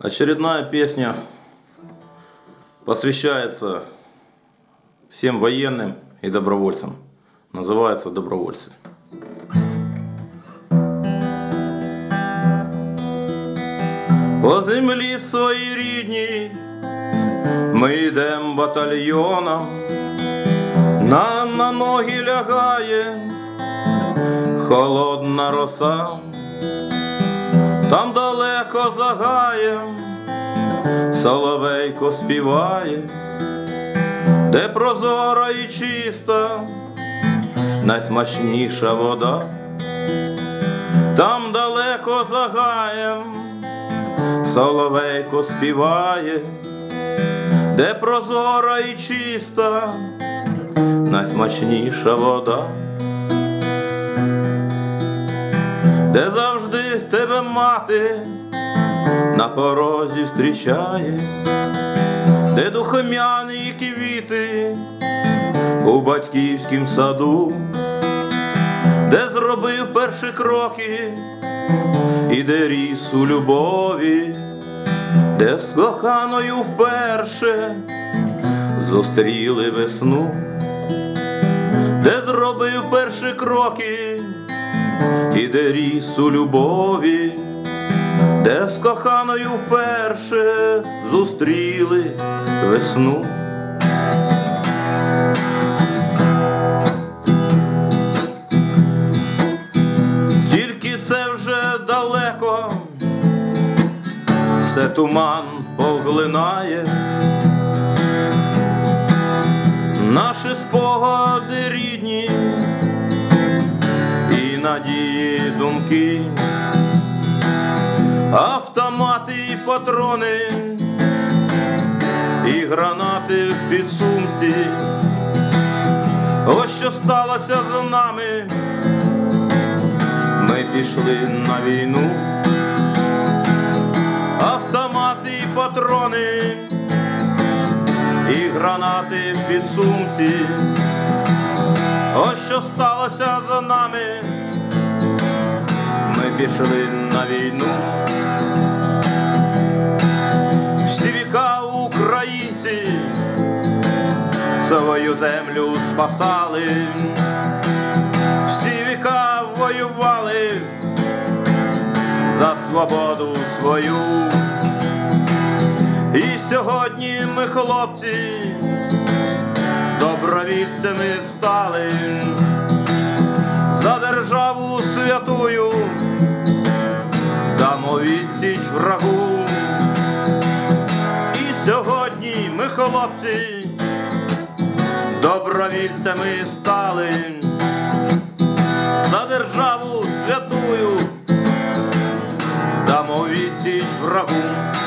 Очередная песня посвящается всем военным и добровольцам. Называется «Добровольцы». По землі своїй рідній ми йдем батальйоном, нам на ноги лягає холодна роса, там далеко за гаєм соловейко співає, де прозора і чиста, найсмачніша вода, там далеко за гаєм соловейко співає, де прозора і чиста, найсмачніша вода, де завжди тебе мати на порозі зустрічає, де духомяні квіти у батьківськім саду, де зробив перші кроки і де ріс у любові, де з коханою вперше зустріли весну, де зробив перші кроки, і де ріс у любові, де з коханою вперше зустріли весну. Тільки це вже далеко, все туман поглинає, наші спогади рідні і надії думки, автомати і патрони, і гранати в підсумці. Ось що сталося з нами. Ми пішли на війну, автомати і патрони, і гранати в підсумці. Ось що сталося за нами. Ми пішли на війну. Всі віка українці свою землю спасали всі віка воювали за свободу свою. І сьогодні ми, хлопці, добровільцями стали за державу святую, ми, хлопці, добровільцями стали за державу святую, дамо відсіч врагу.